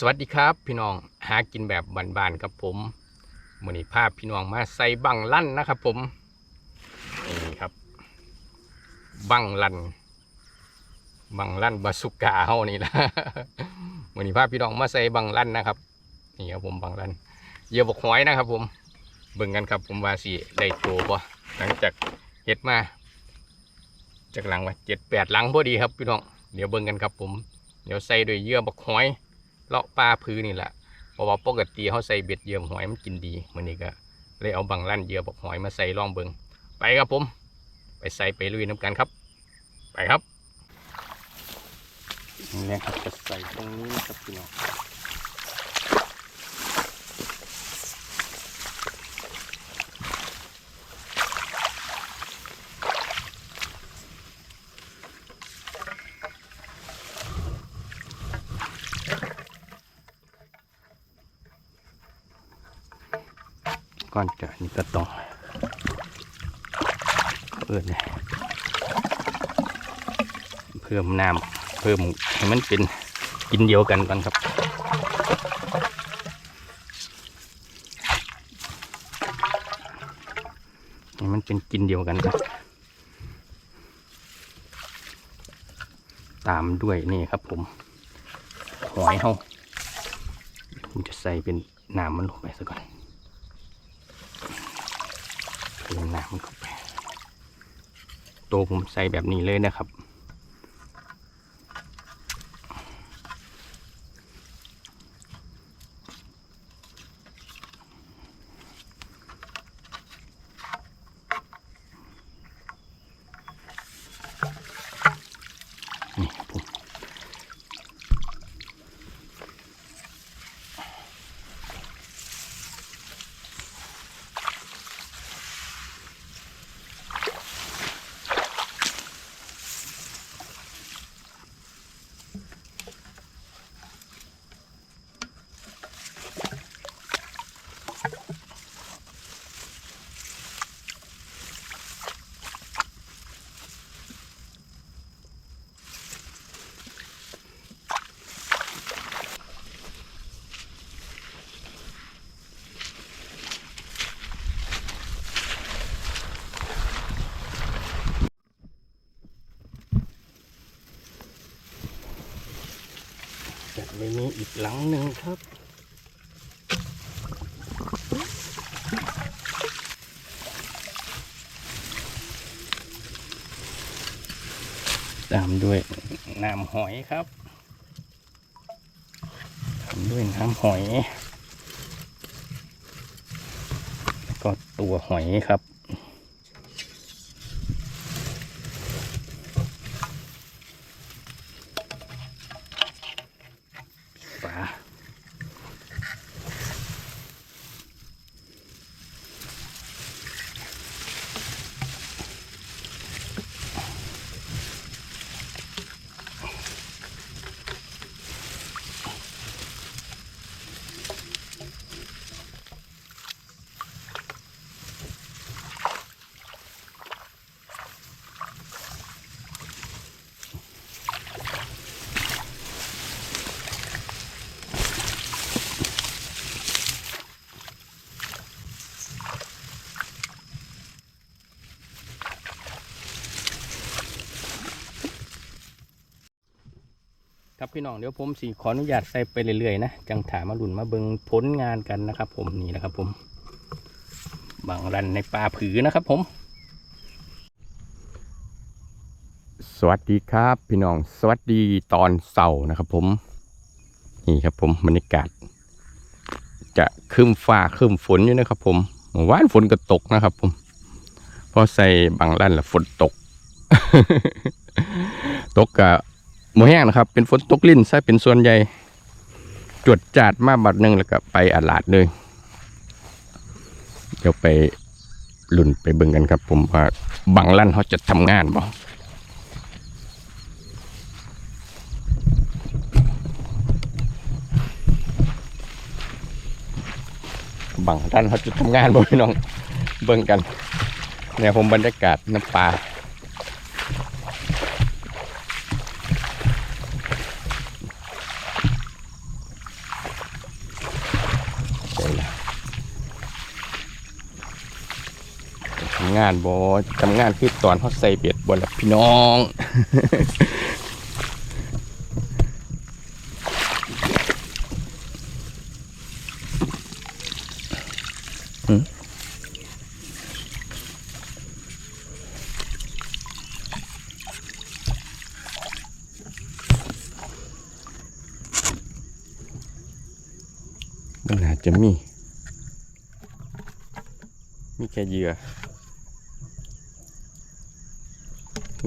สวัสดีครับ พี่น้องหากินแบบบานๆครับผมมือนี้ภาพพี่น้องมาใส่บังลั่นนะครับผมนี่ครับ บังลั่นบังลั่นบาสุกาเฮานี่ละมือนี้ภาพพี่น้องมาใส่บังลั่นนะครับนี่ครับผมบังลั่นเยื่อบกหอยนะครับ ผมเบิ่งกันครับ ผมว่าสิได้ตัวบ่หลังจากเฮ็ดมา จากหลังว่าเจ็ดแปดหลังพอดีครับพี่น้องเดี๋ยวเบิ่งกันครับผม เดี๋ยวใส่ด้วยเยื่อบกหอย เลาะปลาพื้นนี่แหละเพราะว่าปกติเขาใส่เบ็ดเยื่อหอยมันกินดีมันนี่ก็เลยเอาบังลั่นเยื่อบอกหอยมาใส่ลองเบิงไปครับผม ไปใส่ไปลุยน้ำกันครับ ไปครับนี่ครับจะใส่ตรงนี้ครับพี่น้อง ก่อนจะนี่ก็ต้องเปิดเลยเพิ่มน้ำเพิ่มให้มันเป็นกินเดียวกันก่อนครับให้มันเป็นกินเดียวกันครับตามด้วยนี่ครับผมหอยเฮาผมจะใส่เป็นน้ำมันลงไปซะก่อน เพิ่มน้ำมันเข้าไป ตัวผมใส่แบบนี้เลยนะครับ จะไม่มีอีกหลังหนึ่งครับตามด้วยน้ำหอยครับตามด้วยน้ำหอย แล้วก็ตัวหอยครับ พี่น้องเดี๋ยวผมสีขออนุญาตใส่ไปเรื่อยๆนะจังถามมาหลุนมาเบิงผลงานกันนะครับ ผมนี่นะครับ ผมบางรันในป่าผือนะครับ ผม สวัสดีครับ พี่น้องสวัสดีตอนเสาร์นะครับ ผมนี่ครับ ผมบรรยากาศ จะครึ้มฟ้าครึ้มฝนอยู่นะครับ ผมเมื่อวานฝนก็ตกนะครับ ผมพอใส่บางรันแล้วฝนตก ตกกะ หมูแห้งนะครับ เป็นฝนตกลิ้นซะเป็นส่วนใหญ่จวดจาดมาบัดหนึ่งแล้วก็ไปอาลาดเลย เดี๋ยวไปหลุ่นไปเบิ่งกันครับ ผมว่าบังลั่นเขาจะทำงานบ่บังลั่นเขาจะทำงานบ่พี่น้องเบิ่งกันเนี่ยผมบรรยากาศน้ำปลา วยะทำงานบอทำงานคือตอนเขาใส่เบ็ดบอลพี่น้อง จะมี มีแค่เหยื่อ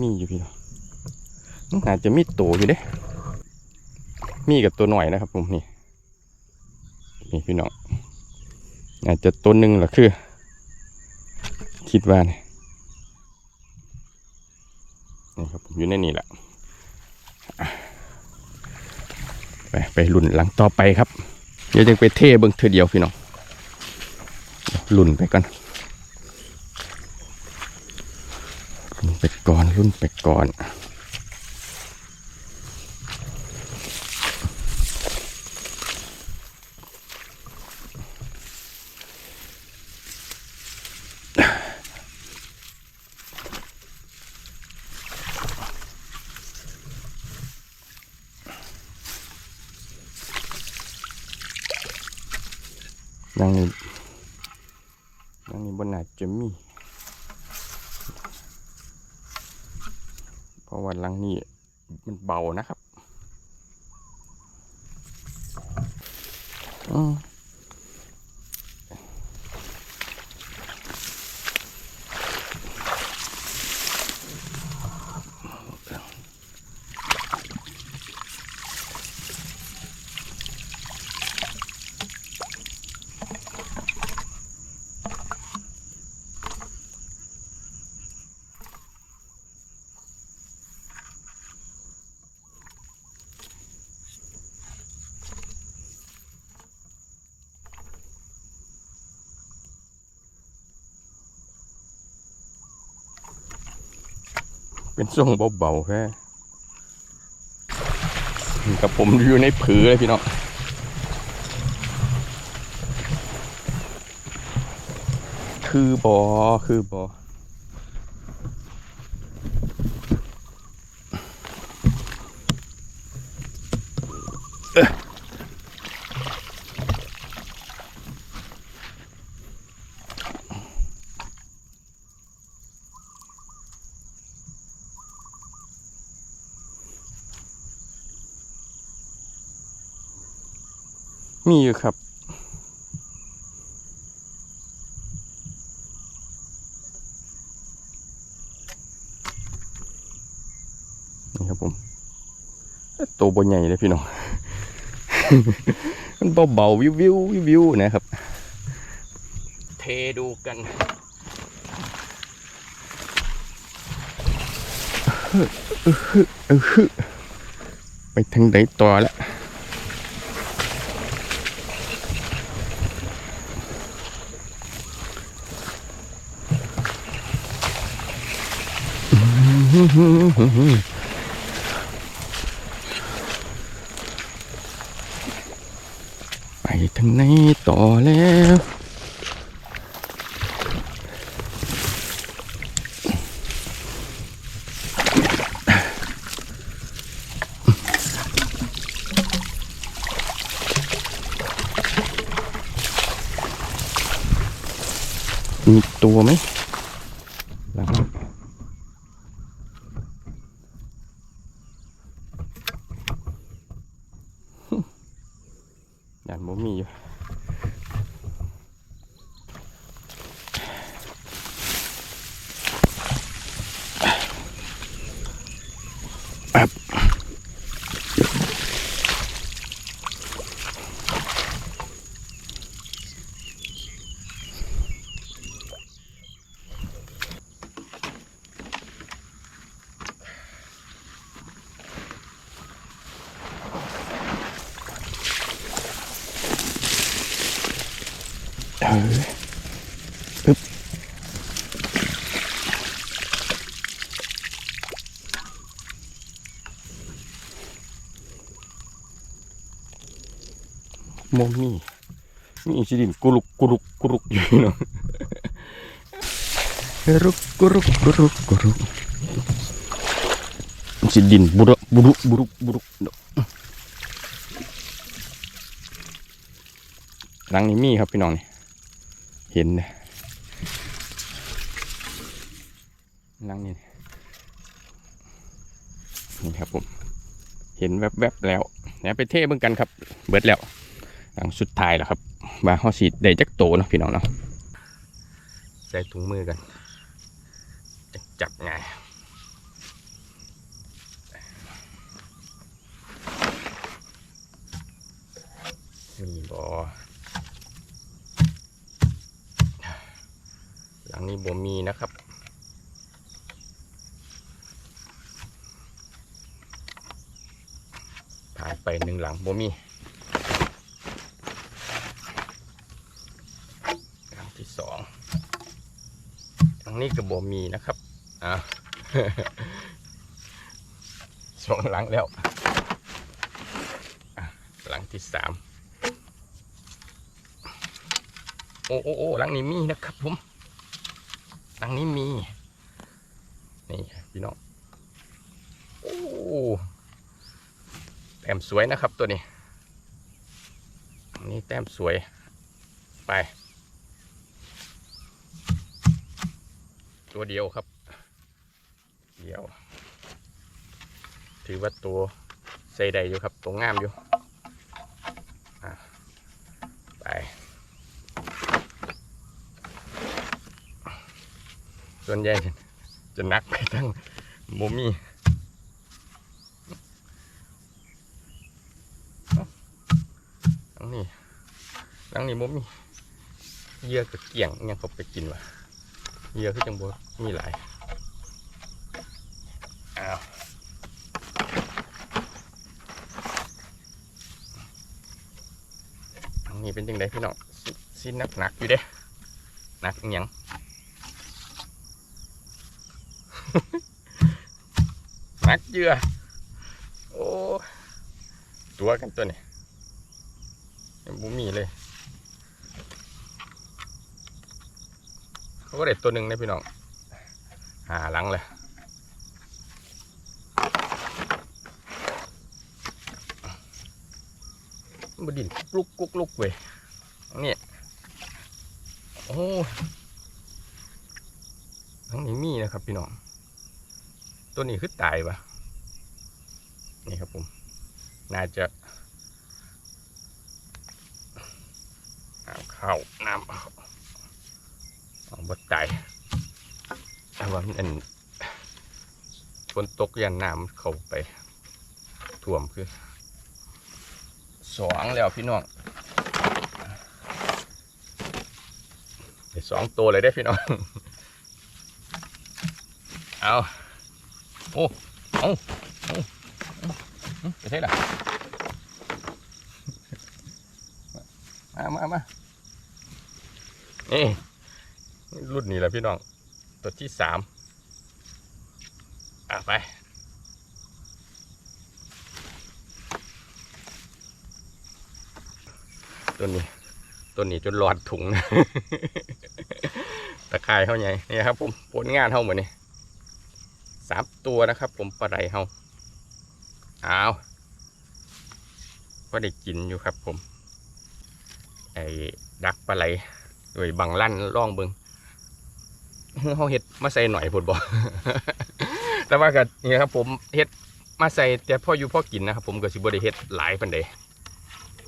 มีอยู่พี่น้องมันอาจจะมีตัวอยู่เด้ มีกับตัวหน่อยนะครับผมนี่ นี่พี่น้องอาจจะตัวหนึ่งหรอคือ คิดว่านี่นี่ครับผมอยู่ในนี่แหละไปไปลุ่นหลังต่อไปครับ เดี๋ยวจะไปเทเบิ้งเธอเดียวพี่น้องลุ่นไปก่อนลุ่นไปก่อนลุ่นไปก่อน นั่งนี่นั่งนี่บนหน้าจะมีเพราะว่าหลังนี้มันเบานะครับ อืม เป็นทรงเบาๆแค่กับผมอยู่ในผือเลยพี่น้องคือบอคือบอ มีอยู่ครับ นี่ครับผมตัวบนใหญ่เลยพี่น้อง มันเบาๆวิววิววิววิวๆนะครับ เทดูกันไปทางไหนต่อละไป ทางไหนต่อแล้ว มีตัวไหมหลัง ยันบ่มีอยู่ เออปึ๊บโมมีมีสิดินกุลุกกุลุกกุลุกอยู่เนาะรุกกุรุกกุรุกกุรุกมันสิดินบุรุบุรุบุรุบุรุเนาะหลังนี้มีครับพี่น้องนี่ เห็นเลยหลังนี้นี่ครับผม เห็นแวบๆแล้วเนี่ยไปเท่เบิ่งกันครับ เบิดแล้วหลังสุดท้ายแล้วครับว่าเขาสีได้จักโตเนาะพี่น้องเนาะใส่ถุงมือกันจ,จับง่ายมีบอ หลังนี้บ่มีนะครับผ่านไปหนึ่งหลังบ่มีหลังที่สองหลังนี้ก็บ่มีนะครับอ่าสองหลังแล้วหลังที่สามโอ้โอ้โอ้หลังนี้มีนะครับผม งนี้มี นี่พี่น้อง โอ้แต้มสวยนะครับตัวนี้นี่แต้มสวย ไป ตัวเดียวครับ เดียว ถือว่าตัวใส่ได้อยู่ครับ ตัวงามอยู่ไป ส่วนใหญ่จะนักไปทั้งโมมี่หลังนี้หลังนี้บ่มีเยื่อกับเกี่ยงอิหยังเขาไปกินวะเยื่อคือจังบ่มีหลายอ้าวหลังนี้เป็นจังไดพี่น้องสิสิหนักหนักอยู่เด้หนักอิหยัง นักเยื่อโอ้ตัวกันตัวนี้ยังบ่มีเลยเขาก็ได้ตัวหนึ่งนะพี่น้องหาหลังเลยบดินลุกกุกลุกเว้ยนี่โอ้ทั้งนี้มีนะครับพี่น้อง ตัวนี้คือตายปะนี่ครับผม น่าจะน้ำเข้าน้ำออกเอาบดไตแต่ว่ามันอันฝนตกยันน้ำเข้าไปท่วมคือสองแล้วพี่น้องได้สองตัวเลยได้อพี่น้อง เอา โอ้เอาเอาเอาเอาไปเท่หร่มามามานี่รุ่นนี้แหละพี่น้อง ตัวที่สามอะไปตัวนี้ตัวนี้จนหลอดถุง ตะไคร่เขาไงนี่ครับผมผลงานเขาเหมือนนี่ สามตัวนะครับ ผมปลาไหลเขาอ้าวก็ได้กินอยู่ครับ ผม ไอ้ดักปลาไหลโดยบังลั่นล่องเบิงเขาเฮ็ดมาใส่หน่อยพูดบอกแต่ว่าก็นี่ครับ ผมเฮ็ดมาใส่แต่พ่ออยู่พ่อกินนะครับ ผมก็สิบ่ได้เฮ็ดหลายปานใด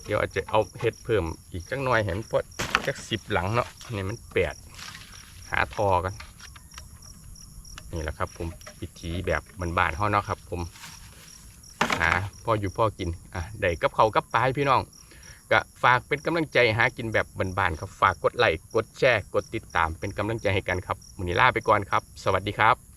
เดี๋ยวอาจจะเอาเฮ็ดเพิ่มอีกจักหน่อยเห็นพอจักสิบหลังเนาะนี่มันแปดหาทอกัน นี่แหละครับ ผมวิถีแบบบ้านๆเฮาเนาะครับ ผมหาพ่ออยู่พ่อกินอะได้กับเขากับปลายพี่น้องก็ฝากเป็นกำลังใจหากินแบบบานๆครับฝากกดไลค์กดแชร์กดติดตามเป็นกำลังใจให้กันครับวันนี้ลาไปก่อนครับ สวัสดีครับ